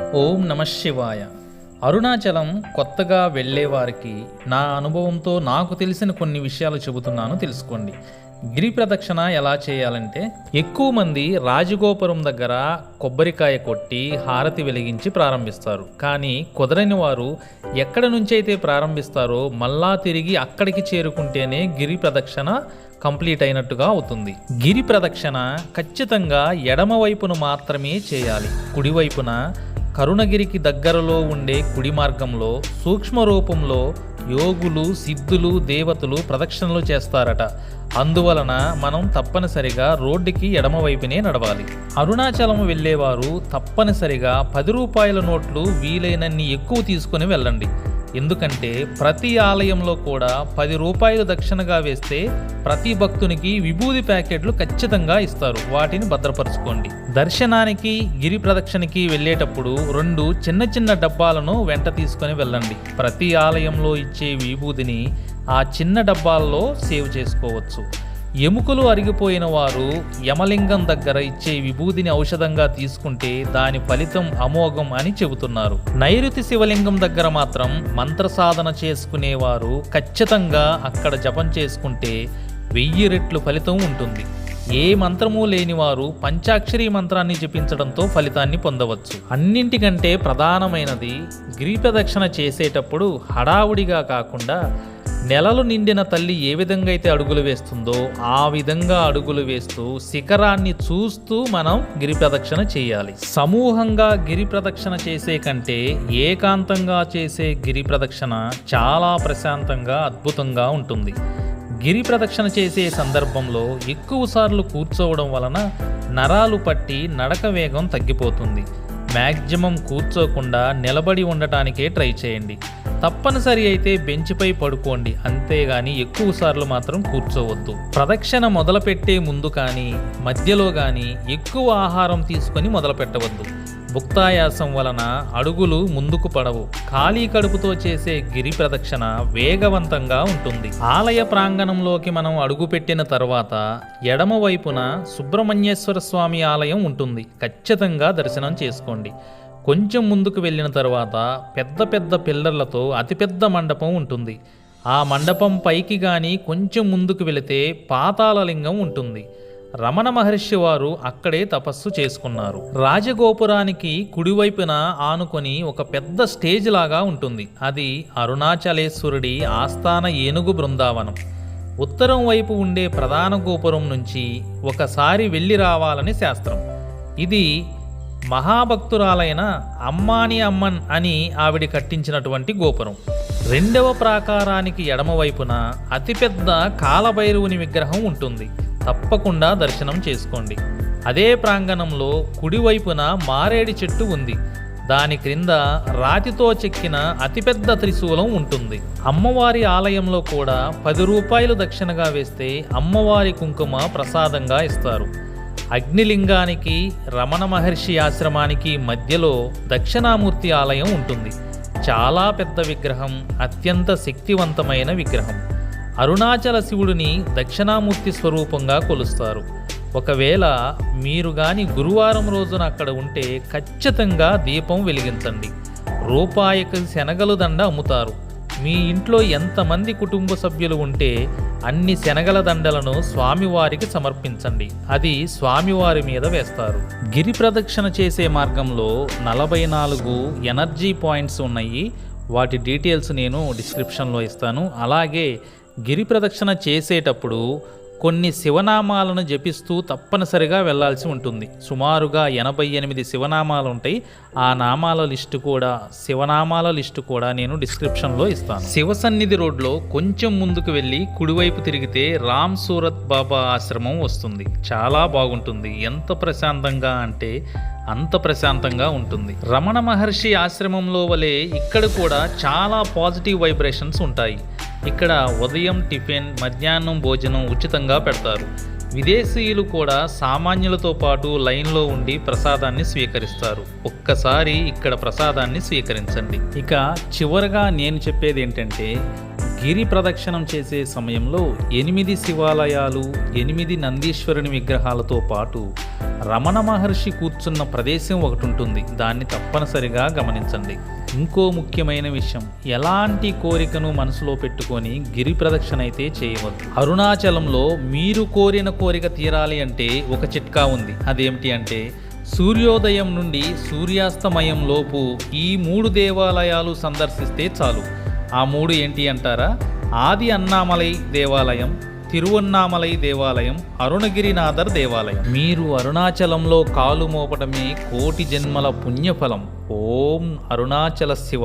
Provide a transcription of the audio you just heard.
ఓం నమ శివాయ. అరుణాచలం కొత్తగా వెళ్ళేవారికి నా అనుభవంతో నాకు తెలిసిన కొన్ని విషయాలు చెబుతున్నాను తెలుసుకోండి. గిరి ప్రదక్షిణ ఎలా చేయాలంటే ఎక్కువ మంది రాజగోపురం దగ్గర కొబ్బరికాయ కొట్టి హారతి వెలిగించి ప్రారంభిస్తారు. కానీ కుదరని వారు ఎక్కడ నుంచైతే ప్రారంభిస్తారో మళ్ళా తిరిగి అక్కడికి చేరుకుంటేనే గిరి ప్రదక్షిణ కంప్లీట్ అయినట్టుగా అవుతుంది. గిరి ప్రదక్షిణ ఖచ్చితంగా ఎడమ వైపును మాత్రమే చేయాలి. కుడివైపున కరుణగిరికి దగ్గరలో ఉండే కుడి మార్గంలో సూక్ష్మ రూపంలో యోగులు సిద్ధులు దేవతలు ప్రదక్షిణలు చేస్తారట. అందువలన మనం తప్పనిసరిగా రోడ్డుకి ఎడమవైపునే నడవాలి. అరుణాచలం వెళ్ళేవారు తప్పనిసరిగా పది రూపాయల నోట్లు వీలైనన్ని ఎక్కువ తీసుకొని వెళ్ళండి. ఎందుకంటే ప్రతి ఆలయంలో కూడా పది రూపాయలు దక్షిణగా వేస్తే ప్రతి భక్తునికి విభూది ప్యాకెట్లు ఖచ్చితంగా ఇస్తారు. వాటిని భద్రపరచుకోండి. దర్శనానికి గిరి ప్రదక్షిణకి వెళ్ళేటప్పుడు రెండు చిన్న చిన్న డబ్బాలను వెంట తీసుకొని వెళ్ళండి. ప్రతి ఆలయంలో ఇచ్చే విభూదిని ఆ చిన్న డబ్బాల్లో సేవ్ చేసుకోవచ్చు. ఎముకలు అరిగిపోయిన వారు యమలింగం దగ్గర ఇచ్చే విభూదిని ఔషధంగా తీసుకుంటే దాని ఫలితం అమోఘం అని చెబుతున్నారు. నైరుతి శివలింగం దగ్గర మాత్రం మంత్ర సాధన చేసుకునేవారు ఖచ్చితంగా అక్కడ జపం చేసుకుంటే వెయ్యి రెట్లు ఫలితం ఉంటుంది. ఏ మంత్రము లేని వారు పంచాక్షరి మంత్రాన్ని జపించడంతో ఫలితాన్ని పొందవచ్చు. అన్నింటికంటే ప్రధానమైనది గ్రీపదక్షిణ చేసేటప్పుడు హడావుడిగా కాకుండా నెలలు నిండిన తల్లి ఏ విధంగా అయితే అడుగులు వేస్తుందో ఆ విధంగా అడుగులు వేస్తూ శిఖరాన్ని చూస్తూ మనం గిరి ప్రదక్షిణ చేయాలి. సమూహంగా గిరి ప్రదక్షిణ చేసే కంటే ఏకాంతంగా చేసే గిరి ప్రదక్షిణ చాలా ప్రశాంతంగా అద్భుతంగా ఉంటుంది. గిరి ప్రదక్షిణ చేసే సందర్భంలో ఎక్కువసార్లు కూర్చోవడం వలన నరాలు పట్టి నడక వేగం తగ్గిపోతుంది. మ్యాక్సిమం కూర్చోకుండా నిలబడి ఉండటానికే ట్రై చేయండి. తప్పనిసరి అయితే బెంచ్పై పడుకోండి. అంతేగాని ఎక్కువ సార్లు మాత్రం కూర్చోవద్దు. ప్రదక్షిణ మొదలుపెట్టే ముందు కానీ మధ్యలో కానీ ఎక్కువ ఆహారం తీసుకొని మొదలు పెట్టవద్దు భుక్తాయాసం వలన అడుగులు ముందుకు పడవు. ఖాళీ కడుపుతో చేసే గిరి ప్రదక్షిణ వేగవంతంగా ఉంటుంది. ఆలయ ప్రాంగణంలోకి మనం అడుగుపెట్టిన తర్వాత ఎడమ వైపున సుబ్రహ్మణ్యేశ్వర స్వామి ఆలయం ఉంటుంది. ఖచ్చితంగా దర్శనం చేసుకోండి. కొంచెం ముందుకు వెళ్ళిన తర్వాత పెద్ద పెద్ద పిల్లర్లతో అతిపెద్ద మండపం ఉంటుంది. ఆ మండపం పైకి గాని కొంచెం ముందుకు వెళితే పాతాళలింగం ఉంటుంది. రమణ మహర్షి వారు అక్కడే తపస్సు చేసుకున్నారు. రాజగోపురానికి కుడివైపున ఆనుకొని ఒక పెద్ద స్టేజ్ లాగా ఉంటుంది. అది అరుణాచలేశ్వరుడి ఆస్థాన ఏనుగు బృందావనం. ఉత్తరం వైపు ఉండే ప్రధాన గోపురం నుంచి ఒకసారి వెళ్ళి రావాలని శాస్త్రం. ఇది మహాభక్తురాలైన అమ్మాని అమ్మన్ అని ఆవిడ కట్టించినటువంటి గోపురం. రెండవ ప్రాకారానికి ఎడమవైపున అతిపెద్ద కాలభైరవుని విగ్రహం ఉంటుంది. తప్పకుండా దర్శనం చేసుకోండి. అదే ప్రాంగణంలో కుడివైపున మారేడి చెట్టు ఉంది. దాని క్రింద రాతితో చెక్కిన అతిపెద్ద త్రిశూలం ఉంటుంది. అమ్మవారి ఆలయంలో కూడా పది రూపాయలు దక్షిణగా వేస్తే అమ్మవారి కుంకుమ ప్రసాదంగా ఇస్తారు. అగ్నిలింగానికి రమణ మహర్షి ఆశ్రమానికి మధ్యలో దక్షిణామూర్తి ఆలయం ఉంటుంది. చాలా పెద్ద విగ్రహం అత్యంత శక్తివంతమైన విగ్రహం. అరుణాచల శివుడిని దక్షిణామూర్తి స్వరూపంగా కొలుస్తారు. ఒకవేళ మీరు గాని గురువారం రోజున అక్కడ ఉంటే ఖచ్చితంగా దీపం వెలిగించండి. రూపాయికి శనగలు దండ అమ్ముతారు. మీ ఇంట్లో ఎంతమంది కుటుంబ సభ్యులు ఉంటే అన్ని శనగల దండలను స్వామివారికి సమర్పించండి. అది స్వామివారి మీద వేస్తారు. గిరి ప్రదక్షిణ చేసే మార్గంలో నలభై నాలుగు ఎనర్జీ పాయింట్స్ ఉన్నాయి. వాటి డీటెయిల్స్ నేను డిస్క్రిప్షన్లో ఇస్తాను. అలాగే గిరి ప్రదక్షిణ చేసేటప్పుడు కొన్ని శివనామాలను జపిస్తూ తప్పనిసరిగా వెళ్ళాల్సి ఉంటుంది. సుమారుగా ఎనభై ఎనిమిది శివనామాలు ఉంటాయి. ఆ నామాల లిస్టు కూడా శివనామాల లిస్టు కూడా నేను డిస్క్రిప్షన్లో ఇస్తాను. శివ సన్నిధి రోడ్లో కొంచెం ముందుకు వెళ్ళి కుడివైపు తిరిగితే రామ్ సూరత్ బాబా ఆశ్రమం వస్తుంది. చాలా బాగుంటుంది. ఎంత ప్రశాంతంగా అంటే అంత ప్రశాంతంగా ఉంటుంది. రమణ మహర్షి ఆశ్రమంలో వలె ఇక్కడ కూడా చాలా పాజిటివ్ వైబ్రేషన్స్ ఉంటాయి. ఇక్కడ ఉదయం టిఫిన్ మధ్యాహ్నం భోజనం ఉచితంగా పెడతారు. విదేశీయులు కూడా సామాన్యులతో పాటు లైన్లో ఉండి ప్రసాదాన్ని స్వీకరిస్తారు. ఒక్కసారి ఇక్కడ ప్రసాదాన్ని స్వీకరించండి. ఇక చివరగా నేను చెప్పేది ఏంటంటే గిరి ప్రదక్షిణం చేసే సమయంలో ఎనిమిది శివాలయాలు ఎనిమిది నందీశ్వరుని విగ్రహాలతో పాటు రమణ మహర్షి కూర్చున్న ప్రదేశం ఒకటి ఉంటుంది దాన్ని తప్పనిసరిగా గమనించండి. ఇంకో ముఖ్యమైన విషయం ఎలాంటి కోరికను మనసులో పెట్టుకొని గిరి ప్రదక్షిణ అయితే చేయవద్దు. అరుణాచలంలో మీరు కోరిన కోరిక తీరాలి అంటే ఒక చిట్కా ఉంది. అదేమిటి అంటే సూర్యోదయం నుండి సూర్యాస్తమయం లోపు ఈ మూడు దేవాలయాలు సందర్శిస్తే చాలు. ఆ మూడు ఏంటి అంటారా? ఆది అన్నామలై దేవాలయం తిరువన్నామలై దేవాలయం అరుణగిరినాథర్ దేవాలయం. మీరు అరుణాచలంలో కాలు మోపడమే కోటి జన్మల పుణ్యఫలం. ఓం అరుణాచల శివ.